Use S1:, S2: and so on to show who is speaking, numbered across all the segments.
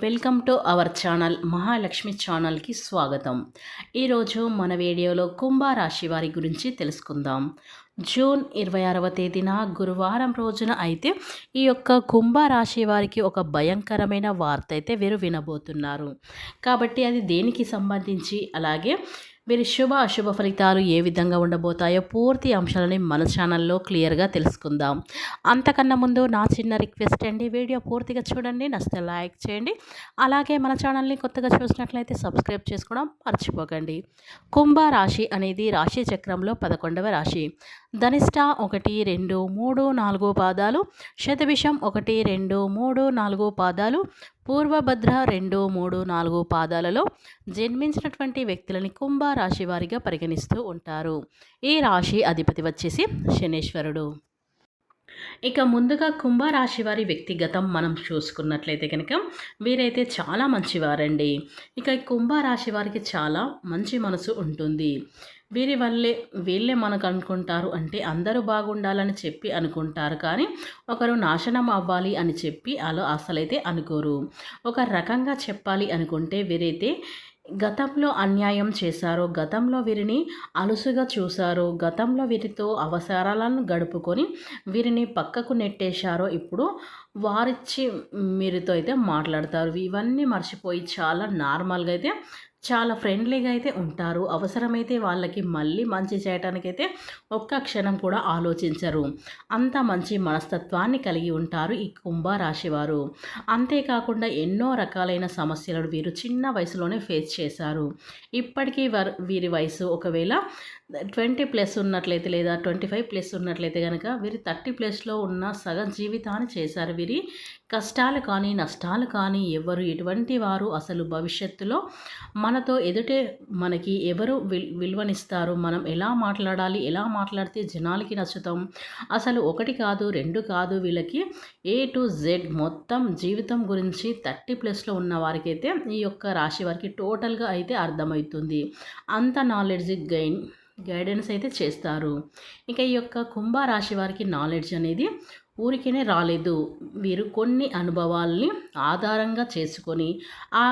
S1: Welcome to our channel Mahalakshmi ఛానల్కి స్వాగతం. ఈరోజు మన వీడియోలో కుంభరాశి వారి గురించి తెలుసుకుందాం. జూన్ ఇరవై ఆరవ తేదీన గురువారం రోజున అయితే ఈ యొక్క కుంభరాశి వారికి ఒక భయంకరమైన వార్త అయితే వీరు వినబోతున్నారు. కాబట్టి అది దేనికి సంబంధించి? అలాగే వీరి శుభ అశుభ ఫలితాలు ఏ విధంగా ఉండబోతాయో పూర్తి అంశాలని మన ఛానల్లో క్లియర్గా తెలుసుకుందాం. అంతకన్నా ముందు నా చిన్న రిక్వెస్ట్ అండి వీడియో పూర్తిగా చూడండి నచ్చితే లైక్ చేయండి. అలాగే మన ఛానల్ని కొత్తగా చూసినట్లయితే సబ్స్క్రైబ్ చేసుకోవడం మర్చిపోకండి. కుంభ రాశి అనేది రాశి చక్రంలో పదకొండవ రాశి. ధనిష్ట ఒకటి రెండు మూడు నాలుగు పాదాలు. శతవిషం ఒకటి రెండు మూడు నాలుగు పాదాలు. పూర్వభద్ర రెండు మూడు నాలుగు పాదాలలో జన్మించినటువంటి వ్యక్తులని కుంభ రాశి వారిగా పరిగణిస్తూ ఉంటారు. ఈ రాశి అధిపతి వచ్చేసి శనేశ్వరుడు. ఇక ముందుగా కుంభరాశి వారి వ్యక్తిగతం మనం చూసుకున్నట్లయితే కనుక వీరైతే చాలా మంచివారండి. ఇక కుంభరాశి వారికి చాలా మంచి మనసు ఉంటుంది. వీరి వల్లే వీళ్ళే మనకు అనుకుంటారు అంటే అందరూ బాగుండాలని చెప్పి అనుకుంటారు కానీ ఒకరు నాశనం అవ్వాలి అని చెప్పి అలా అసలైతే అనుకోరు. ఒక రకంగా చెప్పాలి అనుకుంటే వీరైతే గతంలో అన్యాయం చేశారో గతంలో వీరిని అలుసుగా చూశారో గతంలో వీరితో అవసరాలను గడుపుకొని వీరిని పక్కకు నెట్టేశారో. ఇప్పుడు వారిచ్చి మీరుతో అయితే మాట్లాడతారు. ఇవన్నీ మర్చిపోయి చాలా నార్మల్గా అయితే చాలా ఫ్రెండ్లీగా అయితే ఉంటారు. అవసరమైతే వాళ్ళకి మళ్ళీ మంచి చేయటానికైతే ఒక్క క్షణం కూడా ఆలోచించరు. అంత మంచి మనస్తత్వాన్ని కలిగి ఉంటారు ఈ కుంభరాశి వారు. అంతేకాకుండా ఎన్నో రకాలైన సమస్యలను వీరు చిన్న వయసులోనే ఫేస్ చేశారు. ఇప్పటికీ వీరి వయసు ఒకవేళ ట్వంటీ ప్లస్ ఉన్నట్లయితే లేదా ట్వంటీ ఫైవ్ ప్లస్ ఉన్నట్లయితే కనుక వీరి థర్టీ ప్లస్లో ఉన్న సగం జీవితాన్ని చేశారు. వీరి కష్టాలు కానీ నష్టాలు కానీ ఎవరు ఎటువంటి వారు అసలు భవిష్యత్తులో మనతో ఎదుటే మనకి ఎవరు విల్ విలువనిస్తారు? మనం ఎలా మాట్లాడాలి? ఎలా మాట్లాడితే జనాలకి నచ్చుతాం? అసలు ఒకటి కాదు రెండు కాదు వీళ్ళకి ఏ టు జెడ్ మొత్తం జీవితం గురించి థర్టీ ప్లస్లో ఉన్న వారికైతే ఈ యొక్క రాశి వారికి టోటల్గా అయితే అర్థమవుతుంది. అంత నాలెడ్జ్ గైన్ గైడెన్స్ అయితే చేస్తారు. ఇంకా ఈ యొక్క కుంభరాశి వారికి నాలెడ్జ్ అనేది ఊరికేనే రాలేదు. వీరు కొన్ని అనుభవాల్ని ఆధారంగా చేసుకొని ఆ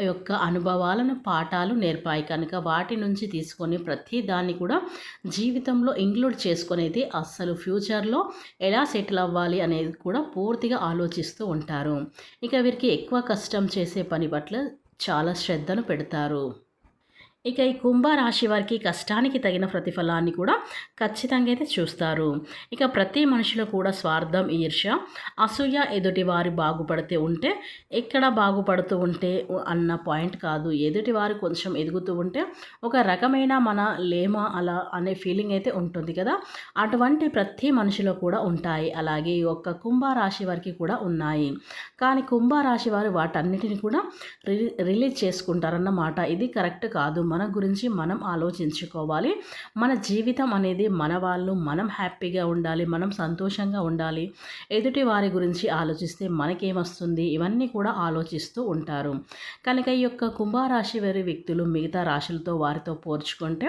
S1: యొక్క అనుభవాలను పాఠాలు నేర్పాయి. కనుక వాటి నుంచి తీసుకొని ప్రతి దాన్ని కూడా జీవితంలో ఇంక్లూడ్ చేసుకునేది అస్సలు ఫ్యూచర్లో ఎలా సెటిల్ అవ్వాలి అనేది కూడా పూర్తిగా ఆలోచిస్తూ ఉంటారు. ఇక వీరికి ఎక్కువ కష్టం చేసే పని పట్ల చాలా శ్రద్ధను పెడతారు. ఇక ఈ కుంభరాశి వారికి కష్టానికి తగిన ప్రతిఫలాన్ని కూడా ఖచ్చితంగా అయితే చూస్తారు. ఇక ప్రతి మనిషిలో కూడా స్వార్థం ఈర్ష అసూయ ఎదుటి వారి బాగుపడితే ఉంటే ఎక్కడ బాగుపడుతూ ఉంటే అన్న పాయింట్ కాదు. ఎదుటి వారు కొంచెం ఎదుగుతూ ఉంటే ఒక రకమైన మన లేమ అలా అనే ఫీలింగ్ అయితే ఉంటుంది కదా. అటువంటి ప్రతి మనిషిలో కూడా ఉంటాయి. అలాగే ఈ యొక్క కుంభరాశి వారికి కూడా ఉన్నాయి. కానీ కుంభరాశి వారు వాటన్నిటిని కూడా రిలీజ్ చేసుకుంటారన్నమాట. ఇది కరెక్ట్ కాదు. మన గురించి మనం ఆలోచించుకోవాలి. మన జీవితం అనేది మన వాళ్ళు మనం హ్యాపీగా ఉండాలి మనం సంతోషంగా ఉండాలి. ఎదుటి వారి గురించి ఆలోచిస్తే మనకేమొస్తుంది? ఇవన్నీ కూడా ఆలోచిస్తూ ఉంటారు. కనుక ఈ యొక్క కుంభరాశి వారి వ్యక్తులు మిగతా రాశులతో వారితో పోల్చుకుంటే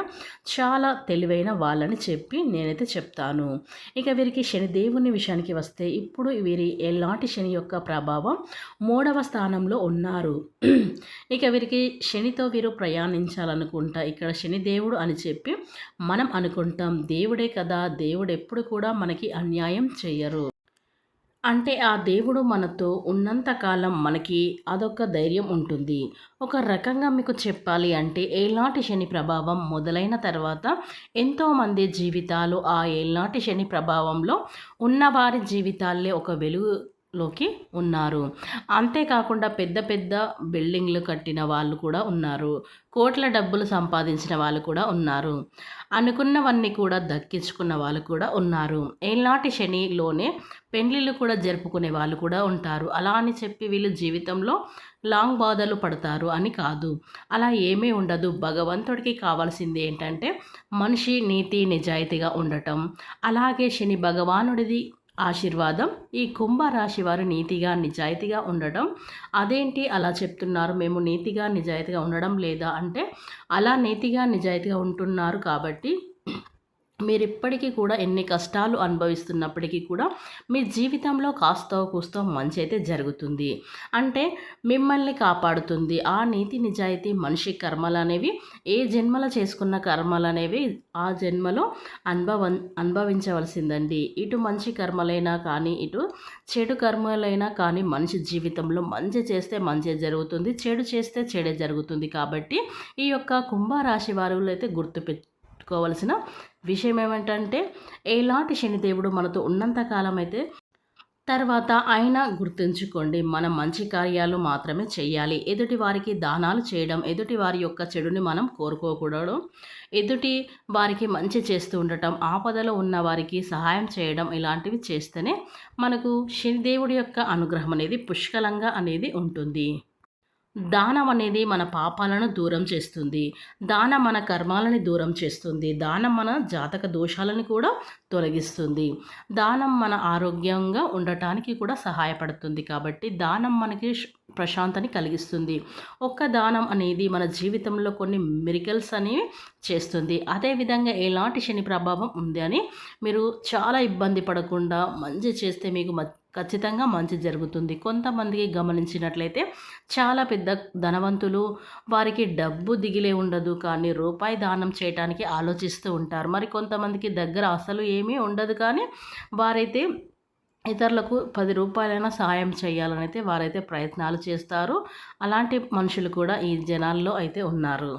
S1: చాలా తెలివైన వాళ్ళని చెప్పి నేనైతే చెప్తాను. ఇక వీరికి శనిదేవుని విషయానికి వస్తే ఇప్పుడు వీరి ఎలాంటి శని యొక్క ప్రభావం మూడవ స్థానంలో ఉన్నారు. ఇక వీరికి శనితో వీరు ప్రయాణించాలని అనుకుంటా. ఇక్కడ శనిదేవుడు అని చెప్పి మనం అనుకుంటాం. దేవుడే కదా దేవుడు ఎప్పుడు కూడా మనకి అన్యాయం చేయరు. అంటే ఆ దేవుడు మనతో ఉన్నంతకాలం మనకి అదొక ధైర్యం ఉంటుంది. ఒక రకంగా మీకు చెప్పాలి అంటే ఏలాంటి శని ప్రభావం మొదలైన తర్వాత ఎంతోమంది జీవితాలు ఆ ఏలాంటి శని ప్రభావంలో ఉన్నవారి జీవితాలే ఒక వెలుగు లోకి ఉన్నారు. అంతేకాకుండా పెద్ద పెద్ద బిల్డింగ్లు కట్టిన వాళ్ళు కూడా ఉన్నారు. కోట్ల డబ్బులు సంపాదించిన వాళ్ళు కూడా ఉన్నారు. అనుకున్నవన్నీ కూడా దక్కించుకున్న వాళ్ళు కూడా ఉన్నారు. ఏనాటి శనిలోనే పెండ్లిళ్ళు కూడా జరుపుకునే వాళ్ళు కూడా ఉంటారు. అలా అని చెప్పి వీళ్ళు జీవితంలో లాంగ్ బాధలు పడతారు అని కాదు. అలా ఏమీ ఉండదు. భగవంతుడికి కావాల్సింది ఏంటంటే మనిషి నీతి నిజాయితీగా ఉండటం. అలాగే శని భగవానుడిది ఆశీర్వాదం. ఈ కుంభరాశి వారు నీతిగా నిజాయితీగా ఉండడం. అదేంటి అలా చెప్తున్నారు? మేము నీతిగా నిజాయితీగా ఉండడం లేదా? అంటే అలా నీతిగా నిజాయితీగా ఉంటున్నారు కాబట్టి మీరు ఇప్పటికీ కూడా ఎన్ని కష్టాలు అనుభవిస్తున్నప్పటికీ కూడా మీ జీవితంలో కాస్తో కూస్తో మంచి అయితే జరుగుతుంది. అంటే మిమ్మల్ని కాపాడుతుంది. ఆ నీతి నిజాయితీ మనిషి కర్మలు అనేవి ఏ జన్మలో చేసుకున్న కర్మలు అనేవి ఆ జన్మలో అనుభవ అనుభవించవలసిందండి. ఇటు మంచి కర్మలైనా కానీ ఇటు చెడు కర్మలైనా కానీ మనిషి జీవితంలో మంచి చేస్తే మంచి జరుగుతుంది. చెడు చేస్తే చెడే జరుగుతుంది. కాబట్టి ఈ యొక్క కుంభరాశి వారు అయితే గుర్తుపెట్టి పెట్టుకోవాల్సిన విషయం ఏమిటంటే ఎలాంటి శనిదేవుడు మనతో ఉన్నంతకాలం అయితే తర్వాత అయినా గుర్తుంచుకోండి మనం మంచి కార్యాలు మాత్రమే చేయాలి. ఎదుటి వారికి దానాలు చేయడం ఎదుటి వారి యొక్క చెడుని మనం కోరుకోకూడదు. ఎదుటి వారికి మంచి చేస్తూ ఉండటం ఆపదలో ఉన్న వారికి సహాయం చేయడం ఇలాంటివి చేస్తేనే మనకు శనిదేవుడి యొక్క అనుగ్రహం అనేది పుష్కలంగా అనేది ఉంటుంది. దానం అనేది మన పాపాలను దూరం చేస్తుంది. దానం మన కర్మాలని దూరం చేస్తుంది. దానం మన జాతక దోషాలను కూడా తొలగిస్తుంది. దానం మన ఆరోగ్యంగా ఉండటానికి కూడా సహాయపడుతుంది కాబట్టి దానం మనకి ప్రశాంతని కలిగిస్తుంది. ఒక్క దానం అనేది మన జీవితంలో కొన్ని మిరికల్స్ అనేవి చేస్తుంది. అదేవిధంగా ఎలాంటి శని ప్రభావం ఉంది అని మీరు చాలా ఇబ్బంది పడకుండా మంచి చేస్తే మీకు ఖచ్చితంగా మంచి జరుగుతుంది. కొంతమందికి గమనించినట్లయితే చాలా పెద్ద ధనవంతులు వారికి డబ్బు దిగిలే ఉండదు. కానీ రూపాయి దానం చేయడానికి ఆలోచిస్తూ ఉంటారు. మరి కొంతమందికి దగ్గర అసలు ఏమీ ఉండదు. కానీ వారైతే ఇతరులకు పది రూపాయలైనా సహాయం చేయాలని అయితే వారైతే ప్రయత్నాలు చేస్తారు. అలాంటి మనుషులు కూడా ఈ జనాల్లో అయితే ఉన్నారు.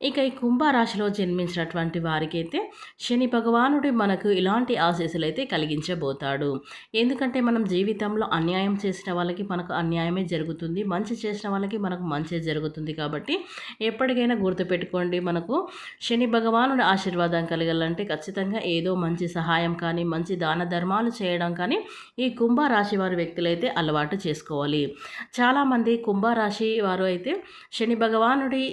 S1: ఇక ఈ కుంభరాశిలో జన్మించినటువంటి వారికైతే శని భగవానుడి మనకు ఇలాంటి ఆశీస్సులు అయితే కలిగించబోతాడు. ఎందుకంటే మనం జీవితంలో అన్యాయం చేసిన వాళ్ళకి మనకు అన్యాయమే జరుగుతుంది. మంచి చేసిన వాళ్ళకి మనకు మంచి జరుగుతుంది కాబట్టి ఎప్పటికైనా గుర్తుపెట్టుకోండి మనకు శని భగవానుడి ఆశీర్వాదం కలగాలంటే ఖచ్చితంగా ఏదో మంచి సహాయం కానీ మంచి దాన ధర్మాలు చేయడం కానీ ఈ కుంభరాశి వారి వ్యక్తులైతే అలవాటు చేసుకోవాలి. చాలామంది కుంభరాశి వారు అయితే శని భగవానుడి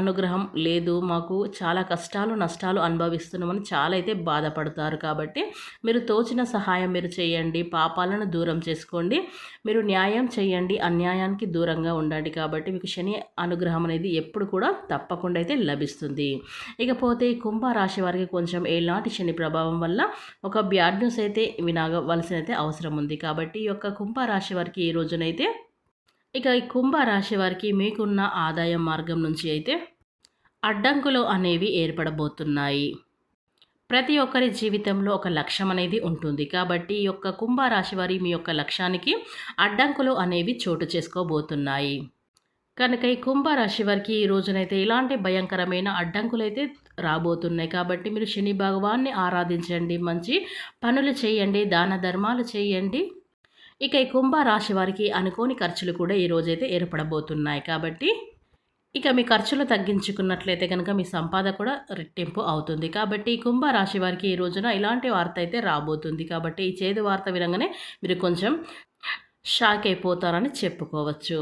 S1: అనుగ్రహం లేదు మాకు చాలా కష్టాలు నష్టాలు అనుభవిస్తున్నామని చాలా అయితే బాధపడతారు. కాబట్టి మీరు తోచిన సహాయం మీరు చేయండి పాపాలను దూరం చేసుకోండి మీరు న్యాయం చేయండి అన్యాయానికి దూరంగా ఉండండి. కాబట్టి మీకు శని అనుగ్రహం అనేది ఎప్పుడు కూడా తప్పకుండా అయితే లభిస్తుంది. ఇకపోతే కుంభరాశి వారికి కొంచెం ఏలాంటి శని ప్రభావం వల్ల ఒక బ్యాడ్ న్యూస్ అయితే వినగవలసిన అయితే అవసరం ఉంది. కాబట్టి ఈ యొక్క కుంభరాశి వారికి ఈ రోజునైతే ఇక ఈ కుంభరాశి వారికి మీకున్న ఆదాయ మార్గం నుంచి అయితే అడ్డంకులు అనేవి ఏర్పడబోతున్నాయి. ప్రతి ఒక్కరి జీవితంలో ఒక లక్ష్యం అనేది ఉంటుంది. కాబట్టి ఈ యొక్క కుంభరాశి వారి మీ యొక్క లక్ష్యానికి అడ్డంకులు అనేవి చోటు చేసుకోబోతున్నాయి. కనుక ఈ కుంభరాశి వారికి ఈ రోజునైతే ఇలాంటి భయంకరమైన అడ్డంకులు అయితే రాబోతున్నాయి. కాబట్టి మీరు శని భగవాన్ని ఆరాధించండి. మంచి పనులు చేయండి. దాన ధర్మాలు చేయండి. ఇక ఈ కుంభరాశి వారికి అనుకోని ఖర్చులు కూడా ఈ రోజైతే ఏర్పడబోతున్నాయి. కాబట్టి ఇక మీ ఖర్చులు తగ్గించుకున్నట్లయితే కనుక మీ సంపాద కూడా రెట్టింపు అవుతుంది. కాబట్టి కుంభరాశి వారికి ఈ రోజున ఇలాంటి వార్త అయితే రాబోతుంది. కాబట్టి ఈ చేదు వార్త వినగానే మీరు కొంచెం షాక్ అయిపోతారని చెప్పుకోవచ్చు.